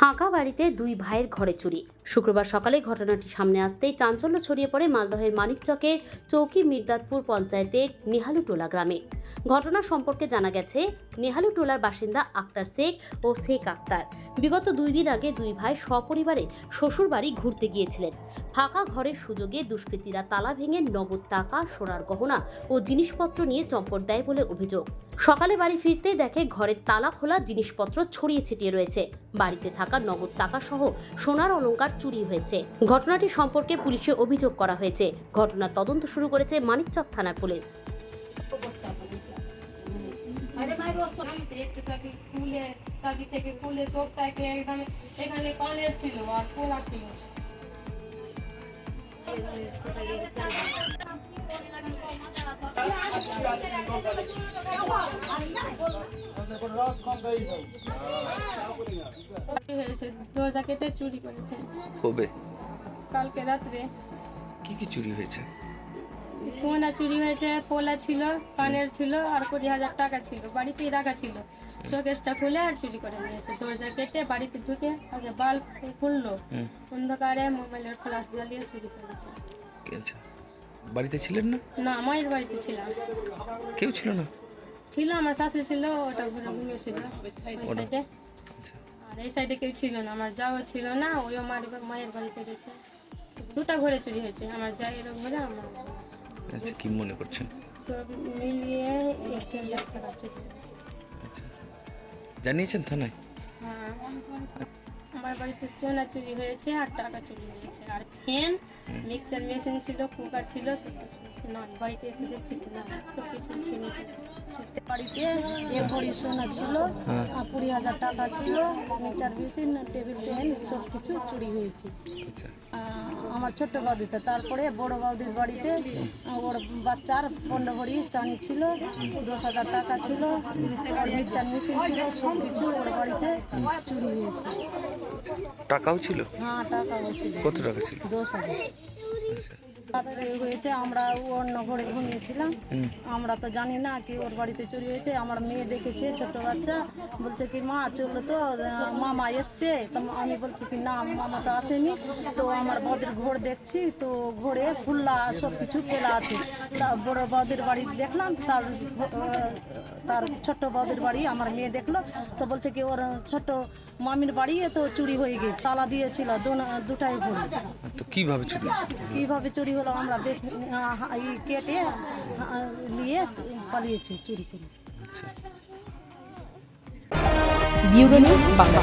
ফাঁকা বাড়িতে দুই ভাইয়ের ঘরে চুরি। শুক্রবার সকালে ঘটনাটি সামনে আসতেই চাঞ্চল্য ছড়িয়ে পড়ে মালদহের মানিকচকের চৌকি মির্দাতপুর পঞ্চায়েতের নেহালুটোলা গ্রামে। ঘটনা সম্পর্কে জানা গেছে, নেহালুটোলার বাসিন্দা আক্তার শেখ ও শেখ আক্তার। বিগত দুই দিন আগে দুই ভাই সপরিবারে শ্বশুর বাড়ি ঘুরতে গিয়েছিলেন। ফাঁকা ঘরের সুযোগে দুষ্কৃতীরা তালা ভেঙে নগদ টাকা, সোনার গহনা ও জিনিসপত্র নিয়ে চম্পট দেয় বলে অভিযোগ। সকালে বাড়ি ফিরতেই দেখে ঘরের তালা খোলা, জিনিসপত্র ছড়িয়ে ছিটিয়ে রয়েছে। বাড়িতে থাকা নগদ টাকা সহ সোনার অলংকার চুরি হয়েছে। ঘটনাটি সম্পর্কে পুলিশে অভিযোগ করা হয়েছে। ঘটনার তদন্ত শুরু করেছে মানিকচক থানার পুলিশ। ছিল আর ছিল। হয়েছে দরজা কেটে চুরি করেছে। কবে? কালকে রাত্রে। কি কি চুরি হয়েছে? সোনা চুরি হয়েছে পোলা ছিল পানের ছিল আর কুড়ি হাজার টাকা ছিল বাড়িতেই রাখা ছিল। শোকেসটা খুলে আর চুরি করে নিয়েছে দরজা কেটে বাড়িতে ঢুকে আগে বাল্ব খুললো। অন্ধকারে মোবাইলের ফ্লাশ জ্বালিয়ে চুরি করেছে। বাড়িতে ছিলেন না? না মায়ের বাড়িতে ছিলাম। কেউ ছিল না? ছিল আমার শাশুড়ি ছিল ওটা ঘুরে ঘুমিয়েছিল ওই সাইডে আচ্ছা। আর এই সাইডে কেউ ছিল না আমার যাও ছিল না ওই আমার মায়ের বাড়িতে গেছে। দুটা ঘরে চুরি হয়েছে আমার যাই ঘরে আমার আচ্ছা কি মনে করছেন? সব মিলিয়ে এক লাখ টাকা চুরি হয়েছে। আচ্ছা। জানিয়েছেন থানায়? হ্যাঁ আমার বাড়িতে সোনা চুরি হয়েছে আর টাকা চুরি হয়েছে। আর ফ্যান মিক্সচার মেশিন ছিল কুকার ছিল সব কিছু। না বাড়িতে এসে দেখছি না সব কিছু ছিল। বাড়িতে এক ভরি সোনা ছিল হ্যাঁ। আর কুড়ি হাজার টাকা ছিল মিটার মেশিন টেবিল ফ্যান সব কিছু চুরি হয়েছে। আচ্ছা। আমার ছোট্ট বৌদিতে তারপরে বড় বৌদির বাড়িতে ওর বাচ্চার পনেরো ভরি চানি ছিল দশ হাজার টাকা ছিল মিক্সার মেশিন ছিল সব কিছু ওর বাড়িতে চুরি হয়েছে। টাকাও ছিল? হ্যাঁ টাকা হয়েছিল কত টাকা ছিল দশ হাজার আচ্ছা রাত্রে হয়েছে আমরা অন্য ঘরে ঘুমিয়েছিলাম। আমরা তো জানি না কি ওর বাড়িতে চুরি হয়েছে আমার মেয়ে দেখেছে ছোট বাচ্চা। বলছে কি মা চলল তো মামা এসছে। তো আমি বলছি কি না মামা তো আসেনি। তো আমার বদের ঘর দেখছি তো ঘরে খুল্লা সব কিছু খোলা আছে। তা বড় বদের বাড়ি দেখলাম তার তার ছোট্ট বদের বাড়ি আমার মেয়ে দেখল। তো বলছে কি ওর ছোট মামির বাড়ি তো চুরি হয়ে গেছে তালা দিয়েছিল দুটাই ঘরে তো কীভাবে চুরি? কীভাবে চুরি হলো আমরা দেখ কেটে নিয়ে পালিয়েছি চুরি করে। Bureau news Bangla